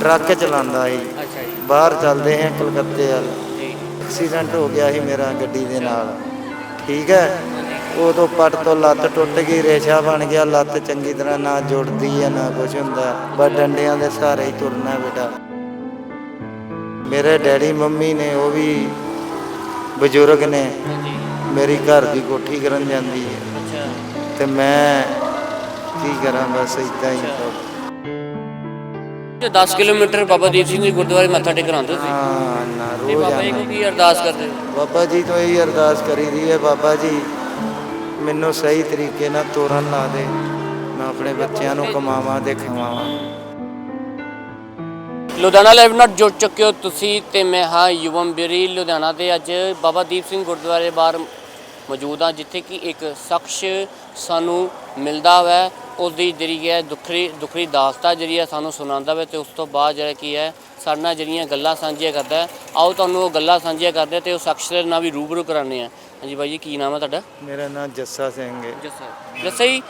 Truck ਚਲਾਉਂਦਾ ਸੀ। ਅੱਛਾ ਜੀ। ਬਾਹਰ ਚੱਲਦੇ ਹਾਂ ਕਲਕੱਤੇ ਵੱਲ। ਜੀ। ਐਕਸੀਡੈਂਟ ਹੋ ਗਿਆ ਸੀ ਮੇਰਾ ਗੱਡੀ ਦੇ ਨਾਲ। ਠੀਕ ਹੈ? ਉਦੋਂ ਪੱਟ ਤੋਂ ਲੱਤ ਟੁੱਟ ਗਈ ਰੇਸ਼ਾ ਬਣ ਗਿਆ ਲੱਤ ਚੰਗੀ ਤਰ੍ਹਾਂ ਨਾ ਜੁੜਦੀ ਹੈ ਨਾ ਕੁਝ ਹੁੰਦਾ। ਬਸ ਡੰਡਿਆਂ ਦੇ ਸਹਾਰੇ ਹੀ ਤੁਰਨਾ ਬੇਟਾ। ਮੇਰੇ ਡੈਡੀ ਮੰਮੀ ਨੇ ਉਹ ਵੀ ਬਜ਼ੁਰਗ ਨੇ। ਮੇਰੀ ਘਰ ਦੀ ਕੋਠੀ ਕਰਨ ਜਾਂਦੀ ਹੈ। ਤੇ ਮੈਂ ਕੀ ਕਰਾਂ ਬਸ ਇਦਾਂ ਹੀ। ਤੇ 10 ਕਿਲੋਮੀਟਰ ਬਾਬਾ ਦੀਪ ਸਿੰਘ ਜੀ ਗੁਰਦੁਆਰੇ ਮੱਥਾ ਟੇਕਣ ਆਉਂਦੇ ਸੀ। ਹਾਂ ਨਾ ਤੇ ਰੋਜ਼ ਬਾਬਾ ਜੀ ਨੂੰ ਕੀ ਅਰਦਾਸ ਕਰਦੇ? ਬਾਬਾ ਜੀ ਤੋਂ ਇਹੀ ਅਰਦਾਸ ਕਰੀ ਦੀ ਹੈ ਬਾਬਾ ਜੀ ਮੈਨੂੰ ਸਹੀ ਤਰੀਕੇ ਨਾਲ ਤੋਰਨ ਲਾ ਦੇ। ਮੈਂ ਆਪਣੇ ਬੱਚਿਆਂ ਨੂੰ ਕਮਾਵਾਂ ਤੇ ਖਵਾਵਾਂ। ਲੁਧਿਆਣਾ ਲਾਈਵ ਨਾਲ ਜੁੜ ਚੁੱਕੇ ਹੋ ਤੁਸੀਂ ਤੇ ਮੈਂ ਹਾਂ ਯੁਵਮ ਬੇਰੀ ਲੁਧਿਆਣਾ ਦੇ ਅੱਜ ਬਾਬਾ ਦੀਪ ਸਿੰਘ ਗੁਰਦੁਆਰੇ ਬਾਹਰ ਮੌਜੂਦ ਹਾਂ ਜਿੱਥੇ ਕਿ ਇੱਕ ਸ਼ਖਸ ਸਾਨੂੰ ਮਿਲਦਾ ਹੈ ਉਸ ਦੀ ਜਿਹੜੀ ਹੈ ਦੁਖਰੀ ਦੁਖਰੀ ਦਾਸਤਾ ਜਿਹੜੀ ਹੈ ਸਾਨੂੰ ਸੁਣਾਉਂਦਾ ਹੈ ਤੇ ਉਸ ਤੋਂ ਬਾਅਦ ਜਿਹੜਾ ਕੀ ਹੈ ਸਾਡੇ ਨਾਲ ਜਿਹੜੀਆਂ ਗੱਲਾਂ ਸਾਂਝੀਆਂ ਕਰਦਾ ਆਓ ਤੁਹਾਨੂੰ ਉਹ ਗੱਲਾਂ ਸਾਂਝੀਆਂ ਕਰਦੇ ਤੇ ਉਹ ਸ਼ਖਸ ਦੇ ਨਾਲ ਵੀ ਰੂਬਰੂ ਕਰਾਉਂਦੇ ਹਾਂ। ਹਾਂਜੀ ਬਾਈ ਜੀ ਕੀ ਨਾਮ ਹੈ ਤੁਹਾਡਾ? ਮੇਰਾ ਨਾਮ ਜੱਸਾ ਸਿੰਘ ਹੈ। ਜੱਸਾ। ਜੱਸਾ ਜੀ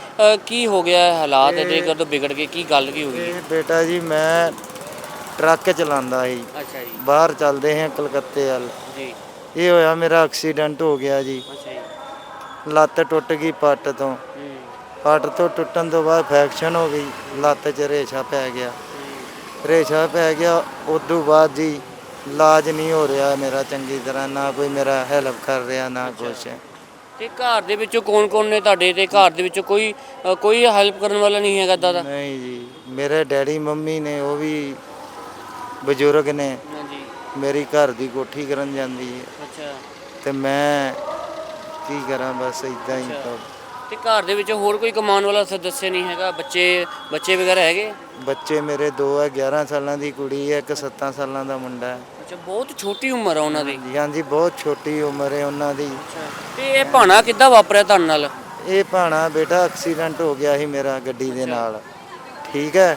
ਕੀ ਹੋ ਗਿਆ ਹੈ ਹਾਲਾਤ ਇਹਦੇ ਕਦੋਂ ਵਿਗੜ ਗਏ? ਕੀ ਗੱਲ ਕੀ ਹੋ ਗਈ? ਬੇਟਾ ਜੀ ਮੈਂ ਟਰੱਕ ਚਲਾਉਂਦਾ ਸੀ। ਅੱਛਾ ਜੀ। ਬਾਹਰ ਚੱਲਦੇ ਹਾਂ ਕਲਕੱਤੇ ਵੱਲ। ਜੀ। ਇਹ ਹੋਇਆ ਮੇਰਾ ਐਕਸੀਡੈਂਟ ਹੋ ਗਿਆ ਜੀ। ਅੱਛਾ ਜੀ। ਲੱਤ ਟੁੱਟ ਗਈ ਪੱਟ ਤੋਂ। ਪੱਟ ਤੋਂ ਟੁੱਟਣ ਤੋਂ ਬਾਅਦ ਫ੍ਰੈਕਸ਼ਨ ਹੋ ਗਈ ਲੱਤ 'ਚ ਰੇਸ਼ਾ ਪੈ ਗਿਆ। ਰੇਸ਼ਾ ਪੈ ਗਿਆ ਉਦੋਂ ਬਾਅਦ ਜੀ ਇਲਾਜ ਨਹੀਂ ਹੋ ਰਿਹਾ ਮੇਰਾ ਚੰਗੀ ਤਰ੍ਹਾਂ ਨਾ ਕੋਈ ਮੇਰਾ ਹੈਲਪ ਕਰ ਰਿਹਾ ਨਾ ਕੁਛ। ਤੇ ਘਰ ਦੇ ਵਿੱਚੋਂ ਕੌਣ-ਕੌਣ ਨੇ ਤੁਹਾਡੇ ਤੇ? ਘਰ ਦੇ ਵਿੱਚੋਂ ਕੋਈ ਅ, ਕੋਈ ਹੈਲਪ ਕਰਨ ਵਾਲਾ ਨਹੀਂ ਹੈਗਾ ਦਾਦਾ ਨਹੀਂ ਜੀ ਮੇਰੇ ਡੈਡੀ ਮੰਮੀ ਨੇ ਉਹ ਵੀ ਬਜ਼ੁਰਗ ਨੇ। ਹਾਂਜੀ। ਮੇਰੀ ਘਰ ਦੀ ਕੋਠੀ ਕਰਨ ਜਾਂਦੀ ਹੈ। ਅੱਛਾ। ਤੇ ਮੈਂ ਕੀ ਕਰਾਂ ਬਸ ਇਦਾਂ ਹੀ। ਤਾਂ। ਤੇ ਘਰ ਦੇ ਵਿੱਚ ਹੋਰ ਕੋਈ ਕਮਾਉਣ ਵਾਲਾ ਸਦੱਸਿਆ ਨਹੀਂ ਹੈਗਾ? ਬੱਚੇ ਬੱਚੇ ਵਗੈਰਾ ਹੈਗੇ? ਬੱਚੇ ਮੇਰੇ ਦੋ ਹੈ 11 ਸਾਲਾਂ ਦੀ ਕੁੜੀ ਹੈ ਇੱਕ 7 ਸਾਲਾਂ ਦਾ ਮੁੰਡਾ ਹੈ। ਅੱਛਾ ਬਹੁਤ ਛੋਟੀ ਉਮਰ ਆ ਉਹਨਾਂ ਦੀ। ਜੀ ਹਾਂਜੀ ਬਹੁਤ ਛੋਟੀ ਉਮਰ ਹੈ ਉਹਨਾਂ ਦੀ। ਤੇ ਇਹ ਭਾਣਾ ਕਿੱਦਾਂ ਵਾਪਰਿਆ ਤੁਹਾਡੇ ਨਾਲ? ਇਹ ਭਾਣਾ ਬੇਟਾ ਐਕਸੀਡੈਂਟ ਹੋ ਗਿਆ ਸੀ ਮੇਰਾ ਗੱਡੀ ਦੇ ਨਾਲ। ਠੀਕ ਹੈ।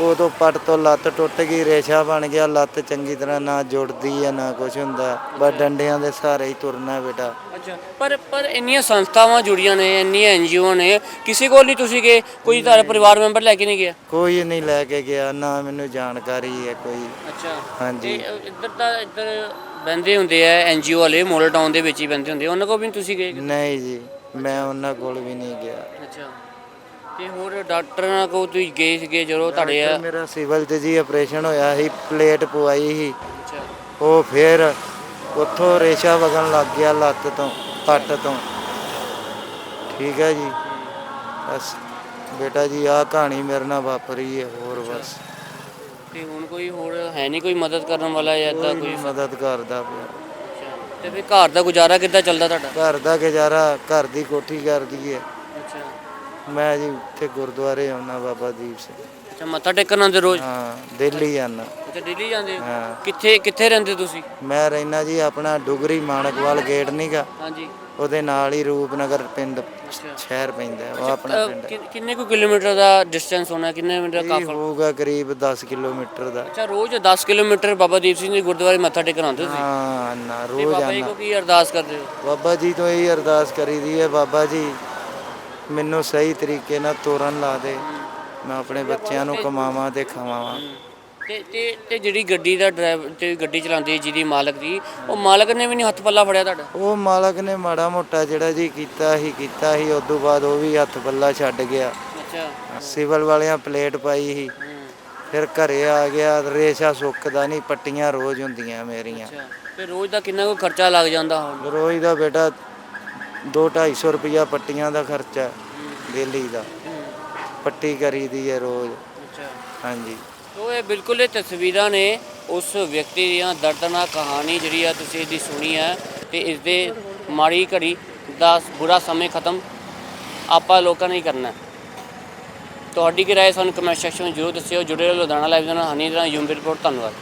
ਉਦੋਂ ਪੱਟ ਤੋਂ ਲੱਤ ਟੁੱਟ ਗਈ ਰੇਸ਼ਾ ਬਣ ਗਿਆ ਲੱਤ ਚੰਗੀ ਤਰ੍ਹਾਂ ਨਾ ਜੁੜਦੀ ਹੈ ਨਾ ਕੁਝ ਹੁੰਦਾ। ਬਸ ਡੰਡਿਆਂ ਦੇ ਸਹਾਰੇ ਹੀ ਤੁਰਨਾ ਬੇਟਾ। ਅੱਛਾ ਪਰ ਪਰ ਇੰਨੀਆਂ ਸੰਸਥਾਵਾਂ ਜੁੜੀਆਂ ਨੇ ਇੰਨੀਆਂ ਐਨਜੀਓ ਨੇ ਕਿਸੇ ਕੋਲ ਨਹੀਂ ਤੁਸੀਂ ਗਏ? ਕੋਈ ਤੁਹਾਡਾ ਪਰਿਵਾਰ ਮੈਂਬਰ ਲੈ ਕੇ ਨਹੀਂ ਗਿਆ? ਕੋਈ ਨਹੀਂ ਲੈ ਕੇ ਗਿਆ ਨਾ ਮੈਨੂੰ ਜਾਣਕਾਰੀ ਹੈ ਕੋਈ। ਅੱਛਾ। ਹਾਂਜੀ। ਇੱਧਰ ਤਾਂ ਇੱਧਰ ਬੰਦੇ ਹੁੰਦੇ ਆ ਐਨਜੀਓ ਵਾਲੇ ਮੋਡਲ ਟਾਊਨ ਦੇ ਵਿੱਚ ਹੀ ਬੰਦੇ ਹੁੰਦੇ ਉਹਨਾਂ ਕੋਲ ਵੀ ਤੁਸੀਂ ਗਏ ਨਹੀਂ ਜੀ ਮੈਂ ਉਹਨਾਂ ਕੋਲ ਵੀ ਨਹੀਂ ਗਿਆ। ਅੱਛਾ। ਤੇ ਹੋਰ ਡਾਕਟਰਾਂ ਕੋਲ ਤੁਸੀਂ ਗਏ ਸੀਗੇ ਜਦੋਂ ਤੁਹਾਡੇ ਆ? ਮੇਰਾ ਸਿਵਲ 'ਚ ਜੀ ਆਪਰੇਸ਼ਨ ਹੋਇਆ ਸੀ ਪਲੇਟ ਪਵਾਈ ਸੀ। ਉਹ ਫਿਰ ਉੱਥੋਂ ਰੇਸ਼ਾ ਵਗਣ ਲੱਗ ਗਿਆ ਲੱਤ ਤੋਂ ਪੱਟ ਤੋਂ। ਠੀਕ ਹੈ ਜੀ। ਬਸ ਬੇਟਾ ਜੀ ਆਹ ਕਹਾਣੀ ਮੇਰੇ ਨਾਲ ਵਾਪਰੀ ਹੈ ਹੋਰ ਬਸ। ਤੇ ਹੁਣ ਕੋਈ ਹੋਰ ਹੈ ਨਹੀਂ ਕੋਈ ਮਦਦ ਕਰਨ ਵਾਲਾ ਜਾਂ ਏਦਾਂ ਕੋਈ ਕੋਈ ਮਦਦ ਕਰਦਾ ਪਿਆ। ਤੇ ਫਿਰ ਘਰ ਦਾ ਗੁਜ਼ਾਰਾ ਕਿੱਦਾਂ ਚੱਲਦਾ ਤੁਹਾਡਾ? ਘਰ ਦਾ ਗੁਜ਼ਾਰਾ ਘਰ ਦੀ ਕੋਠੀ ਕਰਦੀ ਹੈ। ਅੱਛਾ। ਮੈਂ ਜੀ ਇੱਥੇ ਗੁਰਦੁਆਰੇ ਆਉਣਾ ਬਾਬਾ ਦੀਪ ਸਿੰਘ। ਅੱਛਾ ਮੱਥਾ ਟੇਕਣ ਆਉਂਦੇ ਰੋਜ਼? ਹਾਂ ਦਿੱਲੀ ਆਉਣਾ ਅੱਛਾ ਦਿੱਲੀ ਜਾਂਦੇ ਹੋ? ਹਾਂ। ਕਿੱਥੇ ਕਿੱਥੇ ਰਹਿੰਦੇ ਤੁਸੀਂ? ਮੈਂ ਰਹਿਣਾ ਜੀ ਆਪਣਾ ਡੁਗਰੀ ਮਾਨਕਵਾਲ ਗੇਟ ਨੀਗਾ ਹਾਂਜੀ। ਉਹਦੇ ਨਾਲ ਹੀ ਰੂਪਨਗਰ ਪਿੰਡ ਸ਼ਹਿਰ ਪੈਂਦਾ ਹੈ, ਉਹ ਆਪਣਾ ਪਿੰਡ ਹੈ। ਕਿੰਨੇ ਕੁ ਕਿਲੋਮੀਟਰ ਦਾ ਡਿਸਟੈਂਸ ਹੋਣਾ ਕਿੰਨੇ ਇਹ ਕਾਫੀ ਹੋਊਗਾ ਕਰੀਬ 10 ਕਿਲੋਮੀਟਰ ਦਾ। ਅੱਛਾ ਰੋਜ਼ 10 ਕਿਲੋਮੀਟਰ ਬਾਬਾ ਦੀਪ ਸਿੰਘ ਜੀ ਗੁਰਦੁਆਰੇ ਮੱਥਾ ਟੇਕਣ ਆਉਂਦੇ ਤੁਸੀਂ? ਹਾਂ ਨਾ ਤੇ ਰੋਜ਼ ਬਾਬਾ ਜੀ ਕੋ ਕੀ ਅਰਦਾਸ ਕਰਦੇ ਹੋ? ਬਾਬਾ ਜੀ ਤੋਂ ਇਹੀ ਅਰਦਾਸ ਕਰੀਦੀ ਹੈ ਬਾਬਾ ਜੀ ਮੈਨੂੰ ਸਹੀ ਤਰੀਕੇ ਨਾਲ ਤੋਰਨ ਲਾ ਦੇ। ਮੈਂ ਆਪਣੇ ਬੱਚਿਆਂ ਨੂੰ ਕਮਾਵਾਂ ਤੇ ਖਵਾਵਾਂ। ਤੇ ਤੇ ਤੇ ਜਿਹੜੀ ਗੱਡੀ ਦਾ ਡਰਾਈਵਰ ਤੇ ਗੱਡੀ ਚਲਾਉਂਦੀ ਜਿਹਦੀ ਮਾਲਕ ਦੀ ਉਹ ਮਾਲਕ ਨੇ ਵੀ ਨਹੀਂ ਹੱਥ ਪੱਲਾ ਫੜਿਆ ਤੁਹਾਡਾ? ਉਹ ਮਾਲਕ ਨੇ ਮਾੜਾ ਮੋਟਾ ਜਿਹੜਾ ਜੀ ਕੀਤਾ ਹੀ ਕੀਤਾ ਹੀ ਉਦੋਂ ਬਾਅਦ ਉਹ ਵੀ ਹੱਥ ਪੱਲਾ ਛੱਡ ਗਿਆ। ਅੱਛਾ। ਸਿਵਲ ਵਾਲਿਆਂ ਪਲੇਟ ਪਾਈ ਸੀ। ਫਿਰ ਘਰੇ ਆ ਗਿਆ ਰੇਸ਼ਾ ਸੁੱਕਦਾ ਨਹੀਂ ਪੱਟੀਆਂ ਰੋਜ਼ ਹੁੰਦੀਆਂ ਮੇਰੀਆਂ। ਅੱਛਾ। ਤੇ ਰੋਜ਼ ਦਾ ਕਿੰਨਾ ਕੁ ਖਰਚਾ ਲੱਗ ਜਾਂਦਾ ਹੁਣ? ਰੋਜ਼ ਦਾ ਬੇਟਾ 2-250 ਰੁਪਿਆ ਪੱਟੀਆਂ ਦਾ ਖਰਚਾ ਡੇਲੀ ਦਾ। ਪੱਟੀ ਕਰੀਦੀ ਹੈ ਰੋਜ਼। ਅੱਛਾ। ਹਾਂਜੀ। ਤੋ ਇਹ ਬਿਲਕੁਲ ਇਹ ਤਸਵੀਰਾਂ ਨੇ ਉਸ ਵਿਅਕਤੀ ਦੀਆਂ ਦਰਦਨਾਕ ਕਹਾਣੀ ਜਿਹੜੀ ਆ ਤੁਸੀਂ ਇਹਦੀ ਸੁਣੀ ਹੈ ਤੇ ਇਸ ਦੇ ਮਾੜੀ ਘੜੀ ਦਾ ਬੁਰਾ ਸਮੇਂ ਖਤਮ ਆਪਾਂ ਲੋਕਾਂ ਨੇ ਹੀ ਕਰਨਾ ਹੈ। ਤੁਹਾਡੀ ਕੀ ਰਾਏ ਸਾਨੂੰ ਕਮੈਂਟ ਸੈਕਸ਼ਨ ਵਿੱਚ ਜ਼ਰੂਰ ਦੱਸਿਓ। ਜੁੜੇ ਰਹੋ ਲੁਧਿਆਣਾ ਲਾਈਵ ਦੇ ਨਾਲ। ਹਨੀ ਦਾ ਯੂਮ ਰਿਪੋਰਟ ਧੰਨਵਾਦ।